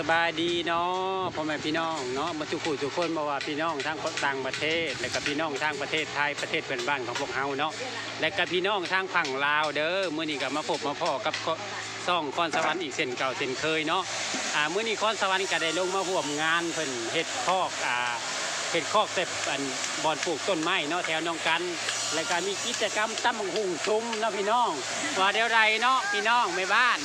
สบายดีเนาะพ่อแม่พี่น้องเนาะมาทุกคู่ทุกคนมาว่าพี่น้องทั้งต่างประเทศ และก็พี่น้องทางประเทศไทยประเทศเพื่อนบ้านของพวกเฮาเนาะและก็พี่น้องทางฝั่งลาวเด้อมื้อนี้ก็มาพบมาพ่อกับซ่องคอนสวรรค์อีกเส้นเก่าเส้นเคยเนาะอ่ามื้อนี้คอนสวรรค์ก็ได้ลงมาร่วมงานเพิ่นเฮ็ดคอกอ่าเฮ็ดคอกแต่อันบอนปลูกต้นไม้เนาะแถวน้องกัน แล้วก็มีกิจกรรมตั้มหุ่งชุมเนาะพี่น้องว่าเดี๋ยวใดเนาะพี่น้องแม่บ้าน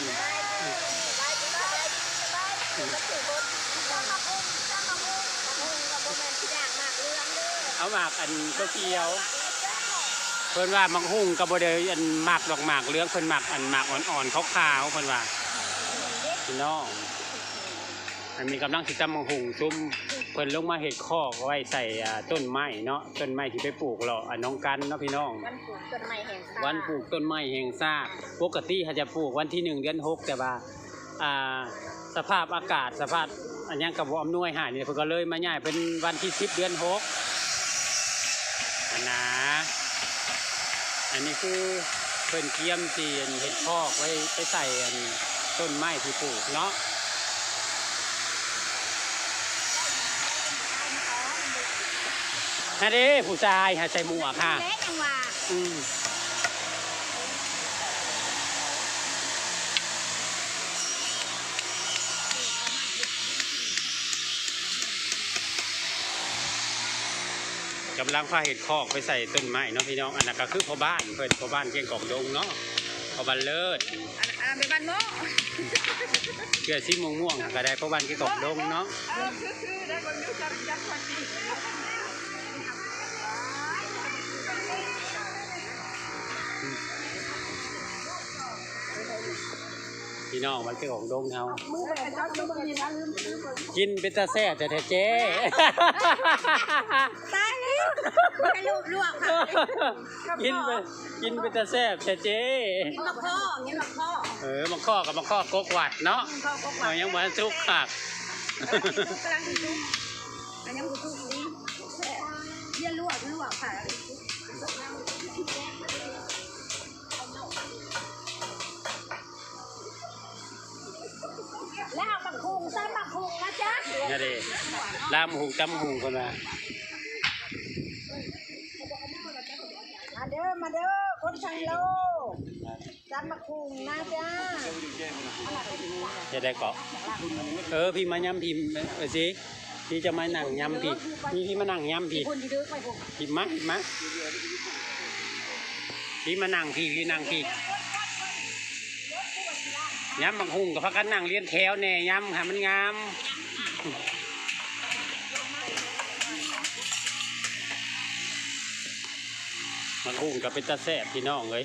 เอาหมากอันก็เกียวเพิ่นว่ามักหุ่งกับบ่ได้อันหมากดอกหมากเหลืองเพิ่นหมากอันหมากอ่อนๆขาวๆเพิ่นว่าพี่น้องอันมีกำลังสิตำมังหุ่งซุ่มเพิ่นลงมาเฮ็ดคอกไว้ใส่ต้นไม้เนาะต้นไม้ที่ไปปลูกเลาอันน้องกันเนาะพี่น้อง วันปลูกต้นไม้แห่งชาติวันปลูกต้นไม้แห่งชาติปกติเขาจะปลูกวันที่หนึ่งเดือนหกแต่ว่าอ่า สภาพอากาศสภาพอันยังกับบ่อำนวยใหายนี่เพิ่นก็เลยมาย้ายเป็นวันที่สิบเดือนหกอันนะอันนี้คือเพิ่นเกียมที่อันเห็ดพอกไว้ไปใส่อันต้นไม้ที่ปลูกเนาะฮะเด้ผู้ชายหาใส่หมวกค่ะเล็กยังว่าอืมำลังพาเห็ดคอกไปใส่ต้นไม้เนาะพี่น้องอันนั้นก็คือพ่อบ้านเพิ่นพ่อบ้านเก่งกอกดงเนาะพ่อบ้านเลิศอันอันเป็นบ้านโมเกลือสีม่วงม่วงๆก็ได้พ่อบ้านเก่งกอกดงเนาะเออคือคือได้คนรู้จักจักคนดีพี่น้องมันเก่งกอกดงเฮามือไปจับมือมีนะลืมลืมกินเป็นตาแซ่บแต่แท้เจ๊ ตายแล้วให้ลูกลวกค่ะกินไปกินเป็นตาแซ่บแต่เจ๊กินมะพ่อกินมะพ่อเออมังข้อกับมังข้อกกหวัดเนาะพ่อก็เอายังบ่ทุกข์คักกำลังดูอันยังดูดีเยี่ยลวกลวกค่ะแล้วเอาบักคุงใส่บักคุงนะจ๊ะนี่เด้ลามหุงจำหุงคนว่า มาเด้อ มาเอคนชังโลจันมาคุงนะจ้าจะได้เกาะ เออพี่มาย้ำพี่เออสิพี่จะมาหนังย้ำพี่พี่พี่มาหนังย้ำพี่คุณที่มพี่มาพี่มาพี่มานั่งพี่พี่หนังพี่ย้ำบางหุงกับพักกันนั่งเลี้ยนแถวแน่ย้ำค่ะมันงาม บางหุงกับเป็นตาแซ่บพี่น้องเลย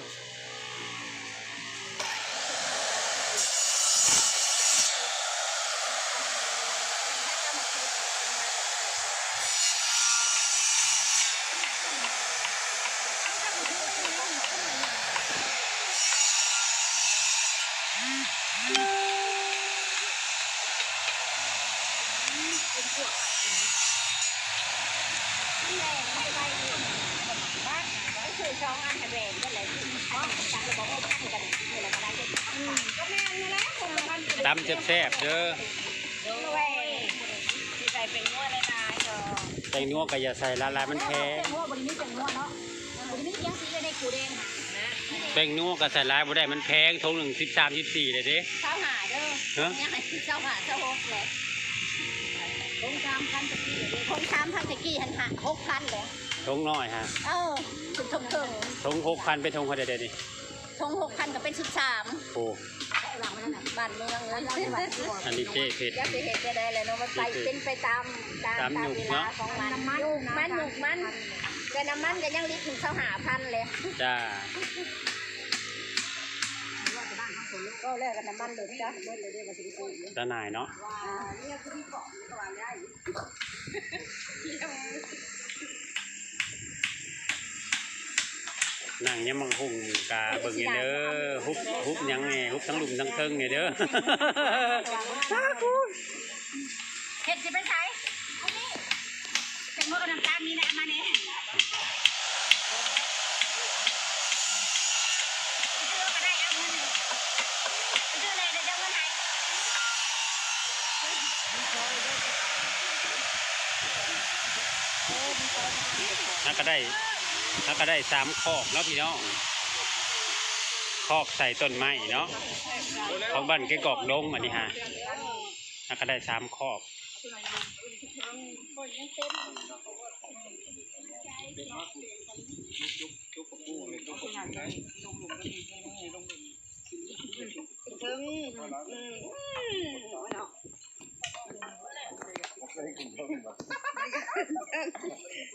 คือช่องอันแหวนก็เลยอ๋อจังเลยบอกว่าพันกันนี่แหละก็ได้ก็แม่นี่แหละคนละพัน ตำแซ่บๆเด้อด้วยที่ใส่เป็นงวดเลยนะเออใส่นัวก็อย่าใส่ละลายมันแพงงวดบริมิตเป็นงวดเนาะบริมิตยังสีเลยในกูแดงนะแป้งนัวก็ใส่ลายบ่ได้มันแพงทงหนึ่งสิบสามสิบสี่เลยเด้เช้าหาเด้อฮะยังไงเช้าหาเช้าหกเลยคงสามพันตะกี้คงสามพันตะกี้หันหาหกพันเลยทงน้อยฮะเออถึงทงเถิงทงหกพันไปทงเขาเดี๋ยวนี้ทงหกพันก็เป็นสิบสามโอ้ บ้านเมืองเลยอันนี้เจ๊เผ็ดยักษ์จะเห็นจะได้เลยเนาะมันไปเป็นไปตามตามตามตามยุคเวลาเนาะ ของมันยุคมันยุคมันแต่น้ำมันก็ยังลิตรถึงเท่าหาพันเลยจ้าก็แลกกันน้ำมันเลยจ้ะเบิ้ลเลยเรียกว่าสิบสี่ตาหน่ายเนาะอ่าเนี่ยคือที่เกาะนี่ก็วางได้ นั่งยังมังหุงกาเบิ่งอยู่เด้อฮุบฮุบหยังไงฮุบทั้งหลุมทั้งเทิงไงเด้อเห็ดจะเป็นไงเป็นมดกับน้ำตาลมีนะมาเนี่ยซื้อก็ได้ แล้วก็ได้สามคอกแล้วพี่น้องคอกใส่ต้นไม้เนาะของบ้านแกกอกลงอันนี้ฮะแล้วก็ได้สามคอกถึง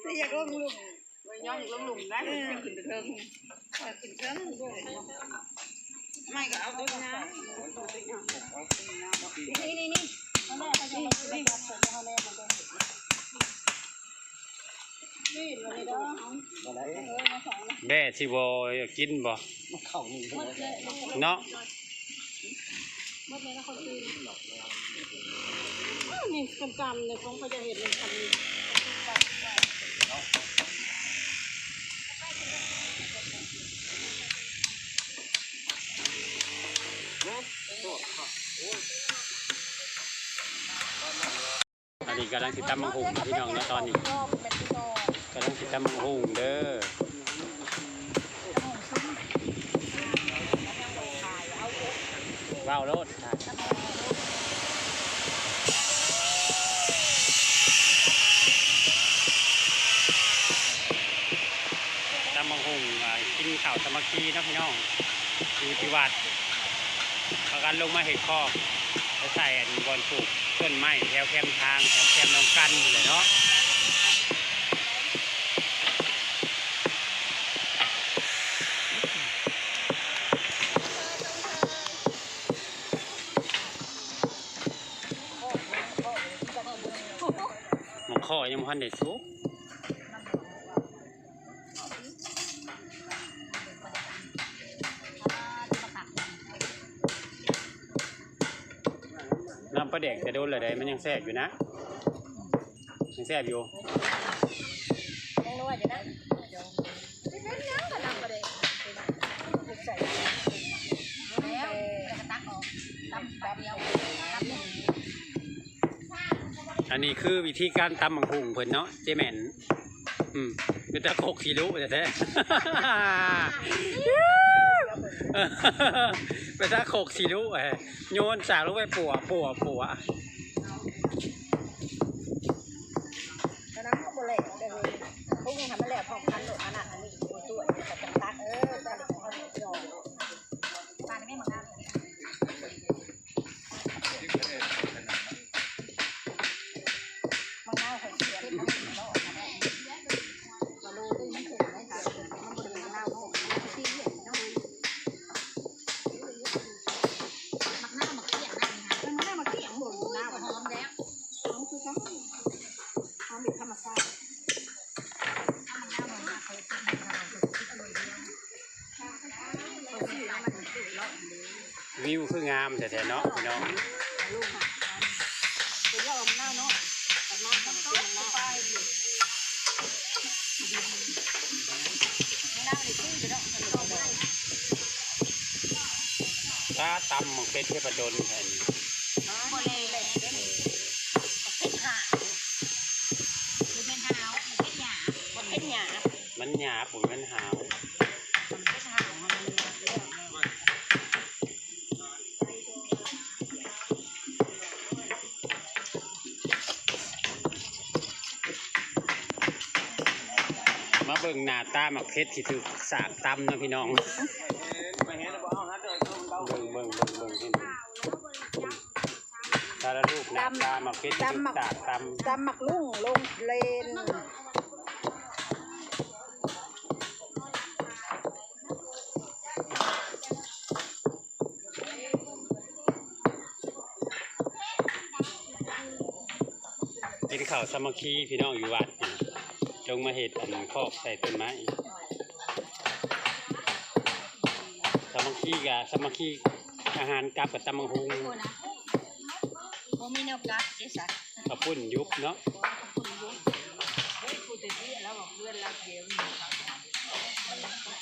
ไม่อยากลงลุมไม่ ย้อนอยากลงหลุมได้จะขึ้นเทิงขึ้นเทิงไม่ก็เอาตัวนะนี่นี่นี่เขาแม่เขาจะมาซื้อกับเสร็จเขาแม่มาด้วยนี่เลยเด้อแบ่สิบกินบ่หมดเลยเนาะหมดเลยนะคนอื่นนี่กำกำเลยผมก็จะเห็นมันทำ อันนี้กำลังติดตามมังหุงพี่น้องนะตอนนี้กำลังติดตามมังหุงเด้อว้าวโลดตามมังหุงกินข้าวสมัคคีนะพี่น้องอยู่ที่วัด กันลงมาเห็ดคอกแล้วใส่อันบอลปลูกต้นไม้แถวแคมทางแถวแคมน้องกันนี่แหละเนาะมันข้อยังพันได้สุก ลาแดกจะโดนเลยได้มันยังแซ่บอยู่นะยังแซ่บอยู่ยังน้อยอยู่นะเป็นยังยังกันนำไปเลยใส่แล้วแล้วก็ตักออกตำแป๊บเดียวตำหนึ่งอันนี้คือวิธีการตำมังคุงเพิ่นเนาะเจแมนอืมเป็นตะโคกขี้รู้แต่แท้ ไปซะโคกขี้รู้เอ้ยโยนสากลงไปปัวปัวปั่วามแต่แท้ๆเนาะพี่น้องลูกค่เป็นยอมหน้าเนาะแต่มาทำเป็นหน้าไปอยู่ไม่น่าเลยชื่อจะได้มันโตได้ถ้าตำมันเป็นเทพดลแทนโมเลเลยเป็นหาคือเป็นหาวเป็นหยาเป็นหยามันหยาบผมมันหาว บิ่งหน้าตาหมักเพชรที่ถูกสากตำเนาะพี่น้อง เบิ่งเบิ่งเบิ่งเบิ่งเบิ่งให้ดูสารูปหน้าตาหมักเพชรที่ถูกสากตำจำหมักลุ่งลงเลนกินข้าวสามัคคีพี่น้องอยู่วัด จงมาเห็ดอันคอกใส่ต้นไม้สามัคคีกับสามัคคีอาหารกับกับตำมังหุงโมมีแนวกัดเจ๊สักกับปุ้นยุบเนาะพูดถึงที่แล้วบอกเพื่อนรักเดียว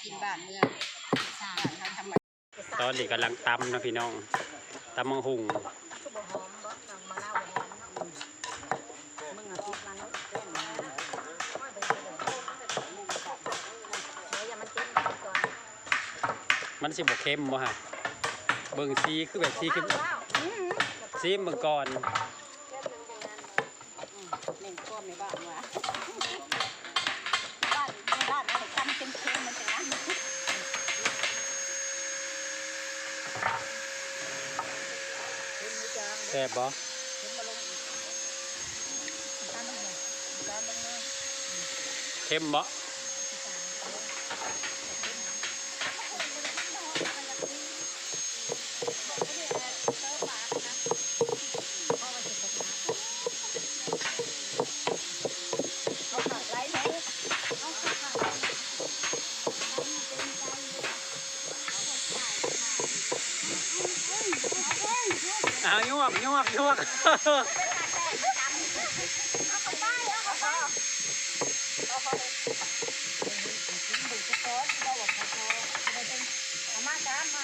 กินบ้านเมืองสร้างทำทำไมตอนนี้กำลังตำเนาะพี่น้องตำมังหุง ก็บอกหอมบ่ทำมะนาว มัน สิบ่เค็มบ่ฮะเบิ่งซีคือแบบซีคือซีเบิ่งก่อนหนึ่งก้อนในบ้านว่ะบ้านบ้านอะไรกันเป็นเค็มมันจะนะแซ่บบ่เลยตามลงเลยเค็มบ่ เอาขาดไรไหม อ้าวยวกยวกยวก เอามาตามมา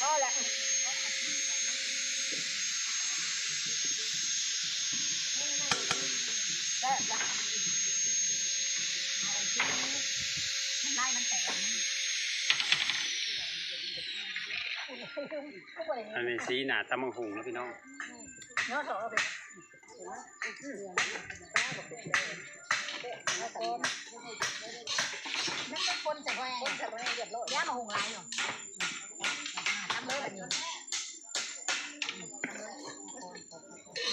พอแล้วได้ละไล่มันแตก อันนี้สีหน้าตำบักหุ่งแล้วพี่น้องเนาะเถอะเอาไปนั่นเป็นคนจะแหวงคนจะแหวงเรียบร้อยย่ามาหงลายเนาะทำเลยแบบนี้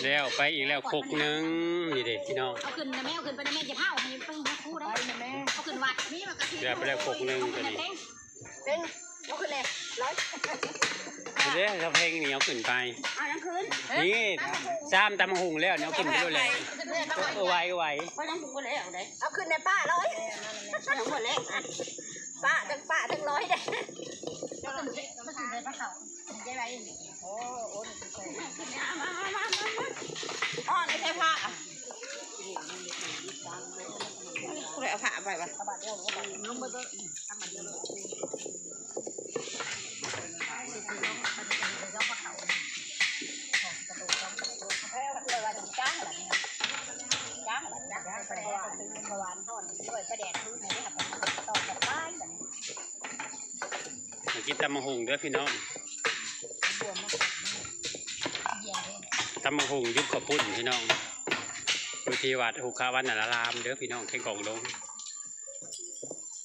แล้วไปอีกแล้วคกหนึงนี่เด็พี่น้องเอาขึ้นนะแม่เอาขึ้นไปนะแม่จะเผาให้ไปหาครูได้นะแม่เอาขึ้นวัดนี่มันก็ที่เดี๋ยวไปแล้วคกหนึงตัวนี้เป็นเอาขึ้นเลย ร้อยเดี๋ยวเราเพลงนี้เอาขึ้นไป เอายังคืนนี่ซ้ำตำบักหุ่งแล้วเนี่ยเอาขึ้นไปด้วยเลยเออไหวก็ไหวเพราะยังถูกเลยเอาได้เอาขึ้นในป้าร้อยเอาหมดเลยป้าทั้งป้าทั้งร้อยได้ก็ต้องมาถึงในป้าเขาได้ไรโอ้โอ้ขึ้นเนี่ยมามามามาอ๋อในใช่ผ้ากูเลยเอาผ้าไปวะำบักหุ่งเด้อพี่น้องบวมมากเยี่ยมเลยตำบักหุ่งยุบกระปุ่นพี่น้องอยู่ที่วัดหุคาวันนารามเด้อพี่น้องแข่งกองลง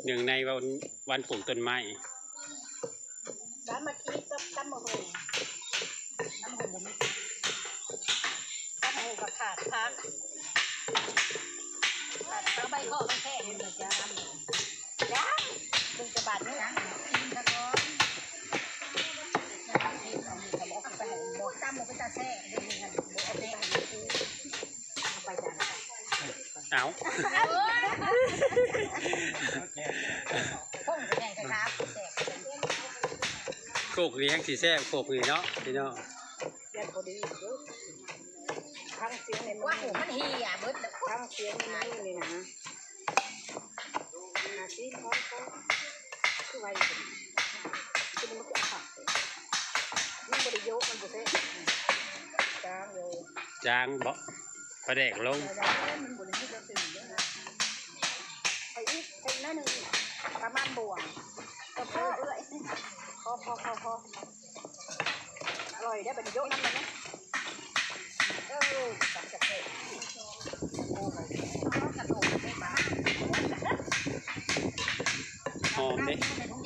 หนึ่งในวันวันปลูกต้นไม้ร้านมาคีกับตั้มมะฮูตั้มมะฮูบุ้มตั้มมะฮูกับขาดพักขาดพักใบข้อไม่แค่นี้เลยจ้าจ้าดึงกระบาดนี่นะ หมดตั้มมันก็จะแช่ดึงเงินเอาไปให้ซื้อเอาไปจ้าเอาพุ่งแข่งกันครับแจกโคกเลี้ยงสีแซ่บโคกนี่เนาะพี่น้องเรียนพอดีอยู่ทั้งเสียงในมืว่าหูมันเฮียเบิดทั้งเสียงในมือนี่นะนาทีเขาเขาคือไว้ ยคมันบุเซ่จางเลยจางเบาประแดกลงแต่ว่ามันบริโยคจะตื่นด้วยนะไอ้อีกไอ้นั่นหนึ่งประมาณบวงก็พอเอ้ยพอพอพอพออร่อยได้บริโยคนั่นเลยนะเออสังกัดเลยโอ้ยกระโดดไปมาหอมเด้ใส่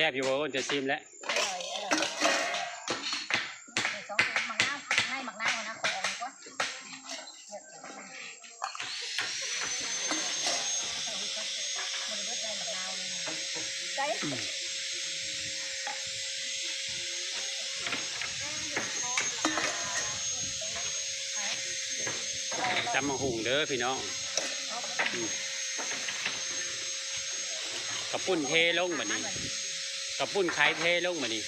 ซ่บอยู่บ่อ้นจะชิมแล้วอร่อยอร่อยสองถุงหมักน้ำให้หมักน้ำนะขอออกก่อนใส่ตำบักหุ่งเด้อพี่น้องอืมกระปุ้นเทลงแบัดนี้ กระปุ้นขายเทลงมาดนี้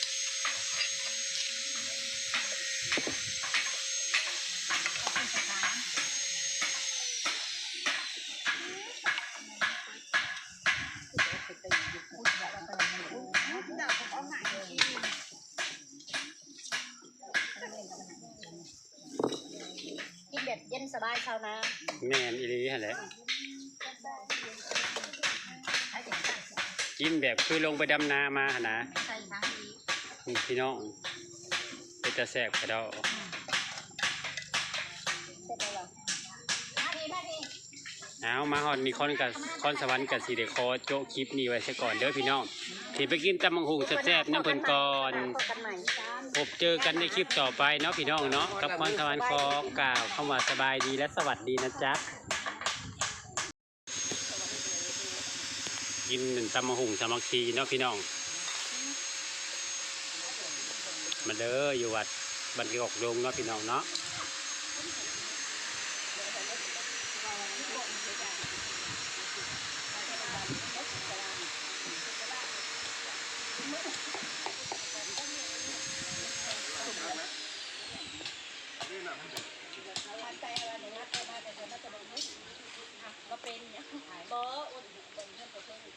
แบบคือลงไปดำนามาหนนะใส่ทั้งนี้นี่พี่น้องเป็นตาแสบกระดอเสร็จแล้วเหรอมาดีมาดีเอามาฮอดนี่คอนกับคอนสวรรค์กับสีเดคอโจะคลิปนี้ไว้ซะก่อนเด้อพี่น้องสิไปกินตำบักหุ่งแซ่บๆน้ำเพิ่นก่อนพบกันใหม่จ้า พบเจอกันในคลิปต่อไปเนาะพี่น้องเนาะกับคอนสวรรค์ขอกล่าวคำว่าสบายดีและสวัสดีนะจ๊ะ กินหนึ่งตำบักหุ่งสามัคคีเนาะพี่น้อง มาเด้ออยู่วัดบันกอกดงเนาะพี่น้องเนาะ ก็เป็นเนี่ยบออ้นเป็นเพื่อนตัวเพื่อนอยู่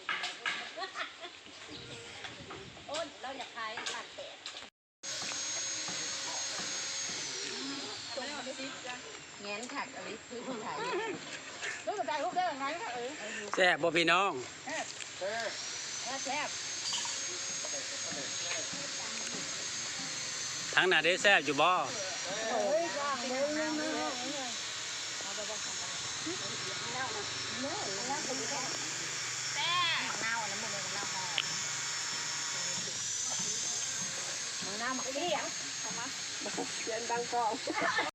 อ้นเราอยากขายผ่านแปดเงี้ยถักอะไรคือคนขายลูกกระจายลูกได้ยังไงคะเออแซ่บบ่พี่น้องแซ่บทั้งหน้าได้แซ่บอยู่บ่โอ้ยจ้างเลยนะเนื้อแซ่บเน่าอันนั้นมันเป็นเน่าหอมมือห น้ำหมักเลี้ยงเอามาเดินดังกอง